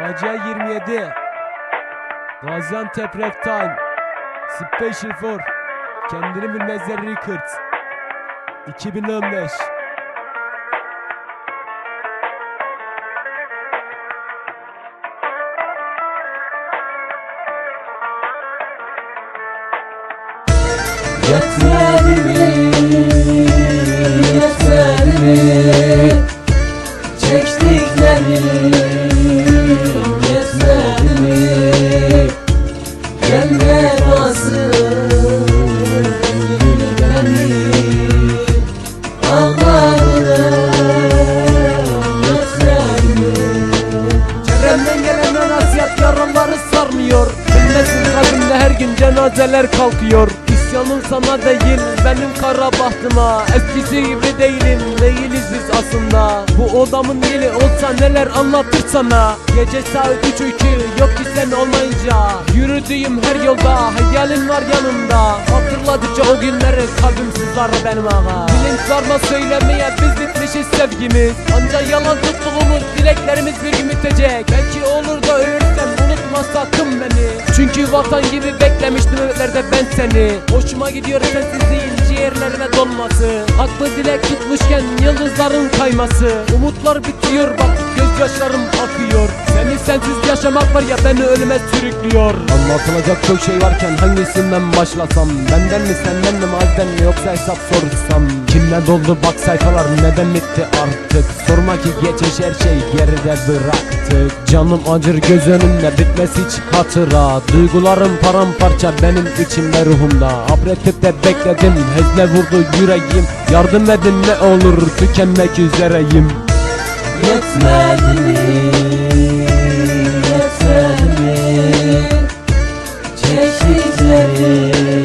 Facia 27 Gaziantep Rap Time Special for Kendini Bilmezler Records 2015 Yetmedi mi? Yetmedi mi? Çektiklerim yetmedi mi? Gel basın yaraları sarmıyor Bilmesin kalbimde her gün cenazeler kalkıyor İsyanım sana değil benim kara bahtıma Eskisi gibi değilim değiliz biz aslında. Bu odamın yeri olsa neler anlatır sana? Gece saat üç iki yok ki sen olmayınca. Yürüdüğüm her yolda hayalin var yanımda. Hatırladıkça o günleri kalbim sızlar benim ağa Bilinç var mı söylemeye biz bitmişiz sevgimiz. Anca yalan tuttuğumuz dileklerimiz bir gün bitecek. Belki olur da ölürsem unutma sakın beni Çünkü vatan gibi beklemiştim öğütlerde ben seni. Hoşuma gidiyor sensizliğin ciğerlerime dolması. Haklı dilek tutmuşken yıldızların kayması. Umutlar bitiyor bak gözyaşlarım akıyor. Seni sensiz yaşamak var ya beni ölüme sürüklüyor. Anlatılacak çok şey varken hangisinden başlasam? Benden mi senden mi malden mi yoksa hesap sorsam? Kimle doldu bak sayfalar neden bitti artık? Sorma ki geçmiş her şey geride artık Canım acır göz önümde bitmez hiç hatıra Duygularım paramparça benim içimde ruhumda Apretipte bekledim hezle vurdu yüreğim Yardım edin ne olur tükenmek üzereyim Yetmedi mi? Yetmedi mi? Çektiklerim